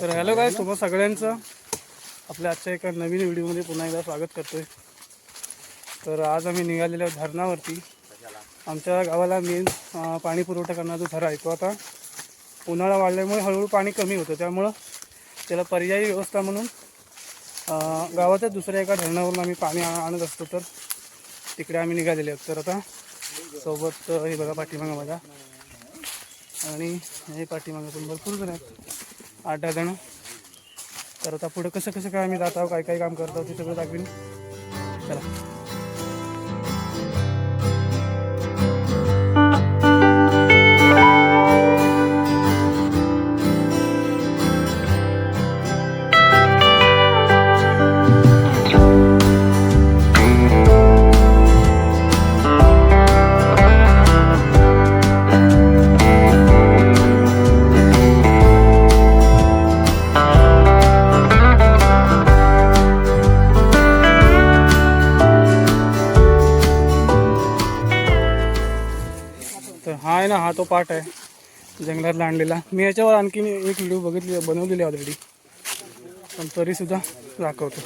तर हॅलो काय तुम्हा सगळ्यांचं आपल्या आजच्या एका नवीन व्हिडिओमध्ये पुन्हा एकदा स्वागत करतोय. तर आज आम्ही निघालेलो धरणावरती. आमच्या गावाला मेन पाणी पुरवठा करणारा जो धरा आहे तो आता उन्हाळा वाढल्यामुळे हळूहळू पाणी कमी होतं. त्यामुळं त्याला पर्यायी व्यवस्था म्हणून गावाच्या दुसऱ्या एका धरणावरून आम्ही पाणी आणत असतो. तर तिकडे आम्ही निघालेले आहोत. तर आता सोबत हे बघा पाठीमागा माझ्या आणि हे पाठीमागा पण भरपूर जण आहेत. आठ दहा जण. तर आता पुढं कसं कसं काय आम्ही जात आहोत काय काय काम करतो ते सगळं दाखवीन. चला. पार्ट आहे जंगलातला आणलेला मी याच्यावर आणखीन एक व्हिडिओ बघितली बनवलेली ऑलरेडी पण तरीसुद्धा दाखवतो.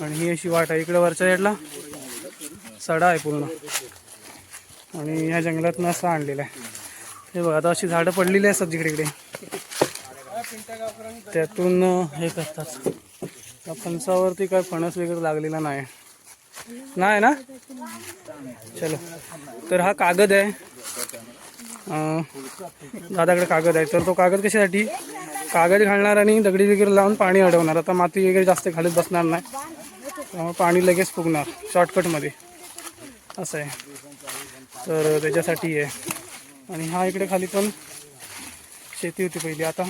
आणि ही अशी वाट आहे. इकडे वरच्या साईडला सडा आहे पूर्ण. आणि ह्या जंगलातनं असं आणलेला आहे. हे बघा आता अशी झाडं पडलेली असतात जिकडे इकडे. त्यातून हे करतात. त्या फणसावरती काय फणस वगैरे लागलेला नाही. नाही ना? चलो. तर हा कागद आहे. दादाकडे कागद आहे तर तो कागद कशासाठी? कागद घालणार आणि दगडी वगैरे लावून पाणी अडवणार. आता माती वगैरे जास्त घालत बसणार नाही. त्यामुळे पाणी लगेच फुगणार शॉर्टकटमध्ये असं आहे. तर त्याच्यासाठी आहे. आणि हा इकडे खाली पण शेती होती पहिली. आता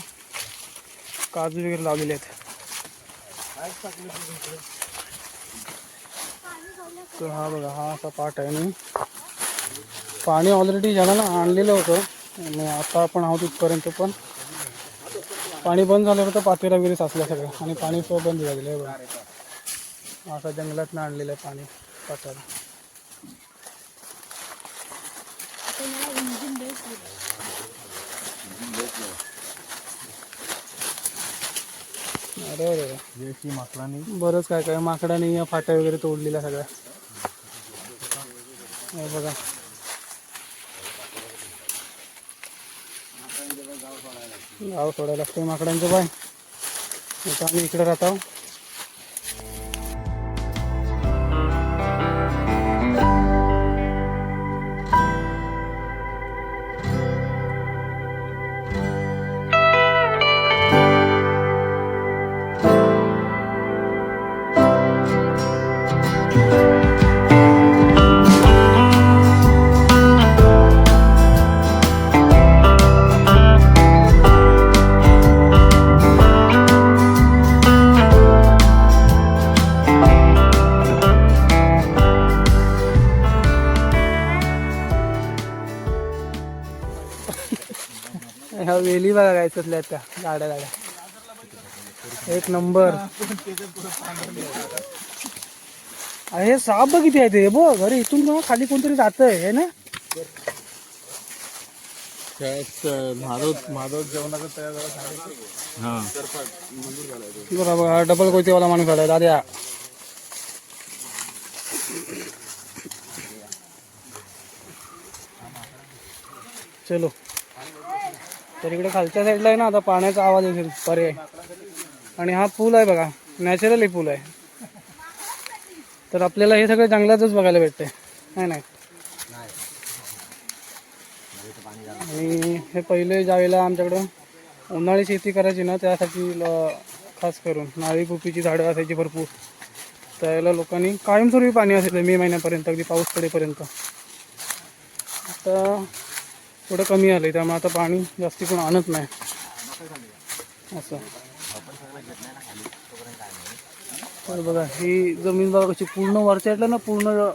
काजू वगैरे लावलेले आहेत. तर हा बघा हा असा पाठ आहे आणि पाणी ऑलरेडी जणांना ना आणलेलं होतं. आणि आता आपण आहोत इथपर्यंत पण. पाणी बंद झाल्यावर तर पातेरा वगैरे साचल्या सगळं आणि पाणी सो बंद झालेलं आहे बघा आता जंगलातनं आणलेलं आहे पाणी पाटाला अरे अरे अरे. माकडाने बरंच काय काय माकडाने फाट्या वगैरे तोडलेल्या सगळ्या. बघा. गाव सोडायला लागते माकडांचं बाय. आता आम्ही इकडे राहतो. वेली बघा काय त्या गाड्या गाड्या. एक नंबर. अरे हे साप बघ किती आहे ते. बघ अरे इथून ना खाली कोणतरी जात आहे ना? हा. बघा बघा डबल कोयतेवाला माणूस आलाय दाद्या. चलो. तर इकडे खालच्या साईडला आहे ना आता पाण्याचा आवाज येईल पर्याय. आणि हा पूल आहे बघा. नॅचरली पूल आहे. तर आपल्याला हे सगळं जंगलातच बघायला भेटते नाही नाही? आणि हे पहिले ज्यावेळेला आमच्याकडं उन्हाळी शेती करायची ना त्यासाठी ल- खास करून नारळी कुपीची झाडं असायची भरपूर. त्यावेळेला लोकांनी कायमस्वरूपी पाणी असायचं मे महिन्यापर्यंत अगदी पाऊस पडेपर्यंत. आता थोडं कमी आलं आहे त्यामुळे आता पाणी जास्ती कोण आणत नाही. असं. तर बघा ही जमीन बघा कशी पूर्ण वरच्याटलं ना पूर्ण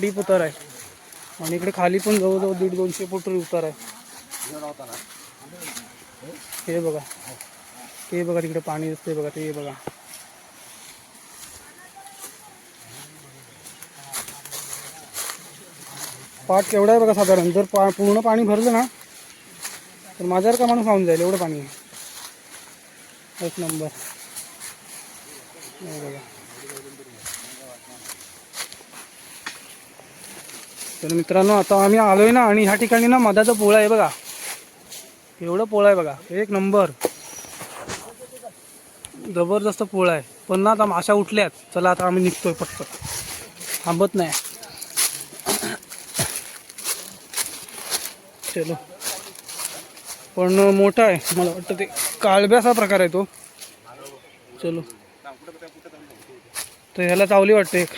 डीप उतार आहे. आणि इकडे खाली पण जवळजवळ दीड दोनशे फूट उतार आहे. हे बघा. ते बघा तिकडे पाणी असते बघा ते बघा. पाट केवढा आहे बघा साधारण. जर पा पूर्ण पाणी भरलं ना तर माझ्यावर का माणूस वाहून जाईल? एवढं पाणी आहे. एक नंबर. बघा. तर मित्रांनो आता आम्ही आलोय ना आणि ह्या ठिकाणी ना मधाचा पोळा आहे बघा. एवढं पोळा आहे बघा. एक नंबर. जबरदस्त पोळा आहे. पण ना आता माशा उठल्यात. चला आता आम्ही निघतोय पटपट. थांबत नाही. चलो पण मोठा आहे. मला वाटतं ते काळब्याचा प्रकार आहे तो. चलो. तर ह्याला चावली वाटते एक.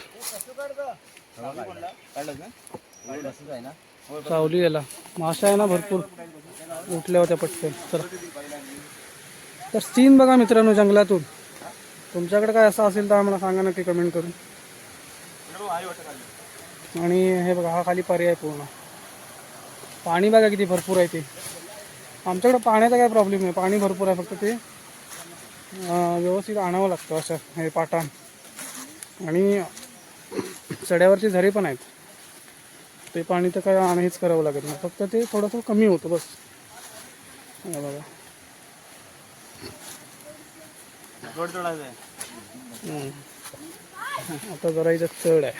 चावली याला मासा आहे ना भरपूर. उठल्या होत्या पटकन. तर तर सीन बघा मित्रांनो जंगलातून. तुमच्याकडे काय असं असेल तर आम्हाला सांगा नक्की कमेंट करून. आणि हे बघा हा खाली पर्याय पूर्ण. पाणी बघा किती भरपूर आहे ते. आमच्याकडे पाण्याचा काय प्रॉब्लेम नाही. पाणी भरपूर आहे फक्त ते व्यवस्थित आणावं लागतं असं हे पाटाण. आणि चढ्यावरचे झरे पण आहेत. ते पाणी तर काय आण हेच करावं लागत नाही. फक्त ते थोडंसं कमी होतं बस. बघा. आता जरा इथं चढ आहे.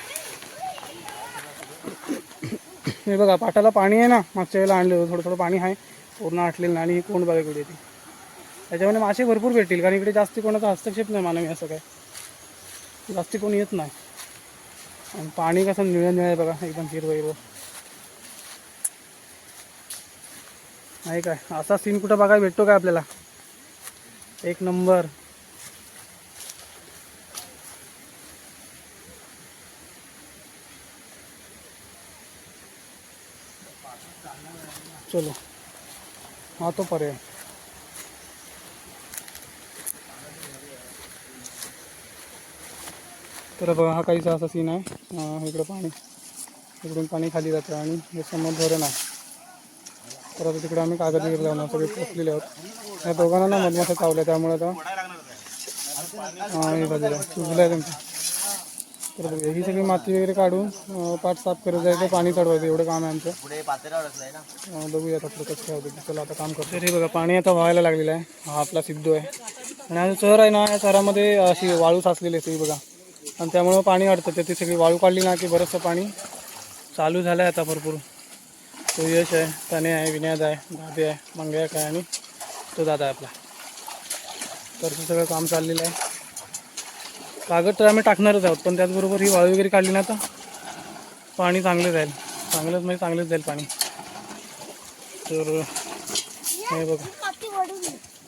हे बघा पाटाला पाणी आहे ना मागच्या वेळेला आणलं थोडं थोडं पाणी आहे. पूर्ण आटलेलं आणि ही कोण बघा इकडे ती. त्याच्यामध्ये मासे भरपूर भेटतील कारण इकडे जास्ती कोणाचा हस्तक्षेप नाही मानवी असं काय. जास्ती कोणी येत नाही. आणि पाणी कसं निळं निळं आहे बघा एकदम हिरवं हिरवं. नाही काय असा सीन कुठं बघायला भेटतो काय आपल्याला? एक नंबर. चलो। हा तो पर्याय तर हा सीन अं, इकडं पाणी. इकडून पाणी खाली जातं हे समोर धरण आहे. आता तिकडे आम्ही कागद वगैरे लावून सगळे मधमाशा त्यामुळे आता हाँ हे त्यांचं. तर बघा ही सगळी माती वगैरे काढून पाठ साफ करत जायचं पाणी चढवायचं एवढं काम आहे आमचं. पुढे ना? बघूया आता पुढे कसं काय होतं. चला आता काम करतो. तरी बघा पाणी आता व्हायला लागलेलं आहे. हा आपला सिद्धू आहे. आणि हा जो चर आहे ना या चरामध्ये अशी वाळू साचलेली असते ही बघा. आणि त्यामुळं पाणी अडतं. तर ती सगळी वाळू काढली ना की बरंचसं पाणी चालू झालं आहे आता भरपूर. तो यश आहे तने आहे विनयाद आहे दादे आहे मंगयाक आहे आणि तो दादा आहे आपला. तर सगळं काम चाललेलं आहे. कागद तर आम्ही टाकणारच आहोत पण त्याचबरोबर ही वाळू वगैरे काढली ना आता पाणी चांगलं जाईल. चांगलंच म्हणजे चांगलंच जाईल पाणी. तर हे बघा.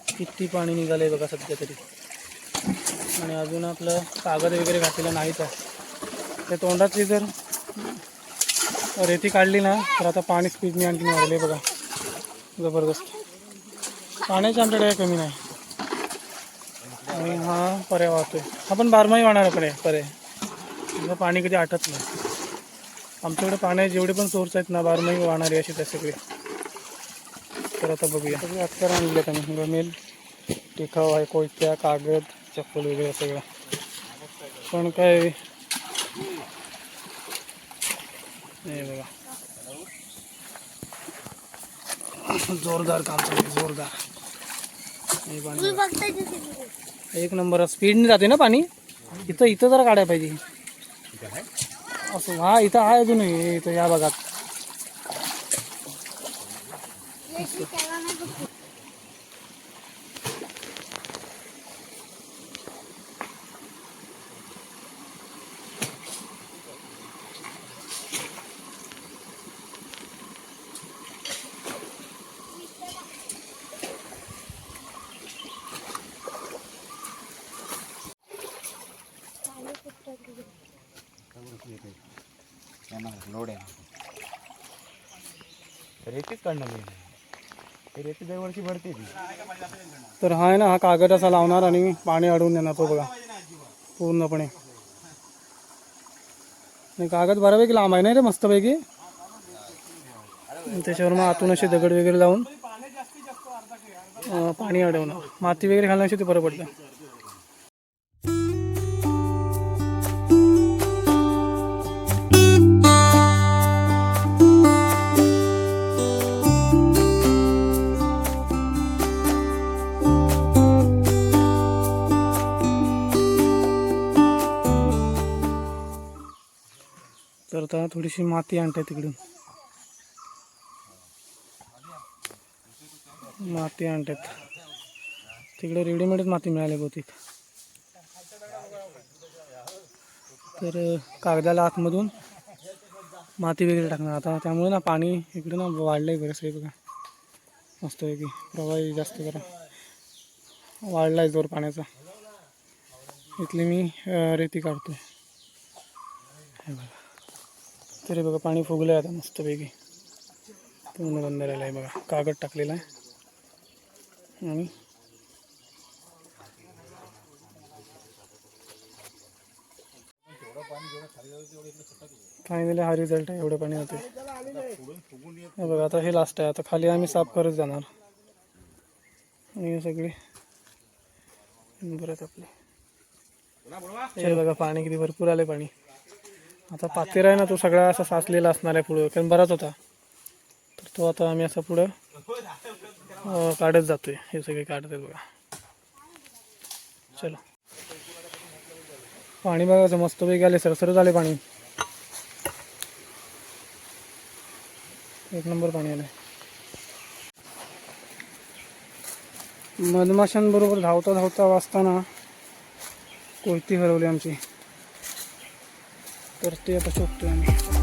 किती पाणी निघालं आहे बघा सध्या तरी. आणि अजून आपलं कागद वगैरे घातलेलं नाहीच आहे. त्या तोंडातली जर रेती काढली ना तर आता पाणी स्पीडने आणखी वाढले बघा. जबरदस्त. पाण्याची आमच्याकडे कमी नाही. आणि हा पर्याय वाहतोय. हा पण बारमाही वाहणारा पर्याय पर्याय पाणी कधी आटत नाही. आमच्याकडे पाण्याचे जेवढे पण सोर्स आहेत ना बारमाही वाहणारे असे त्या सगळे. तर आता बघूया. सगळे अत्तर आणले आम्ही. गमेल टिकाव आहे कोयत्या कागद चप्पल वगैरे सगळं. पण काय? हे बघा. जोरदार काम चालू जोरदार. हे. एक नंबर. स्पीडने जाते ना पाणी? इथं इथं जरा काढायला पाहिजे. असं हा इथं आहे अजूनही इथं या भागात. लोड आहे रेतीच काढणार मी. रेती दरवर्षी भरते ती. तर हा आहे ना हा कागद असा लावणार आणि पाणी अडवून देणार तो बघा. पूर्णपणे. आणि कागद बऱ्यापैकी लांब आहे ना रे मस्तपैकी? त्याच्यावर मग आतून असे दगड वगैरे लावून पाणी अडवणार. माती वगैरे घालण्याशी ते बरं पडतं. आता थोडीशी माती आणताय तिकडून. माती आणतात तिकडे रेडीमेडच माती मिळाली बहुतेक. तर कागदाला आतमधून माती वगैरे टाकणार. आता त्यामुळे ना पाणी इकडे ना वाढलं आहे सगळी बघा. मस्तपैकी. प्रवाही जास्त करा वाढला आहे जोर पाण्याचा. इथली मी रेती काढतो बघा. तरी बघा पाणी फुगलं आहे आता मस्तपैकी. पूर्ण बंद राहिलं आहे बघा कागद टाकलेला आहे. आणि फायनली हा रिझल्ट आहे एवढं पाणी होते बघा आता हे लास्ट आहे आता खाली आम्ही साफ करत जाणार. आणि हे सगळे परत आपले. हे बघा पाणी किती भरपूर आले पाणी. आता पातेर आहे ना तो सगळा असा साचलेला असणार आहे पुढं कारण बराच होता. तर तो आता आम्ही असा पुढं काढत जातोय. हे सगळे काढत आहेत बघा. चलो. पाणी बघायचं मस्तपैकी आले सरसर झाले पाणी. एक नंबर पाणी आलं मधमाशांबरोबर धावता धावता वाचताना कोयती हरवली आमची. तर ते आता शोधतोय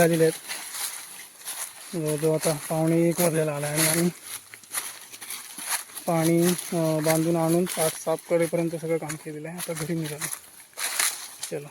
आता निघालेले आहेत. जवळजवळ आता पाहुणे एक वाजलेला आला आणि आम्ही पाणी बांधून आणून पाठ साफ करेपर्यंत सगळं काम केलेलं आहे. आता घरी निघालं. चला.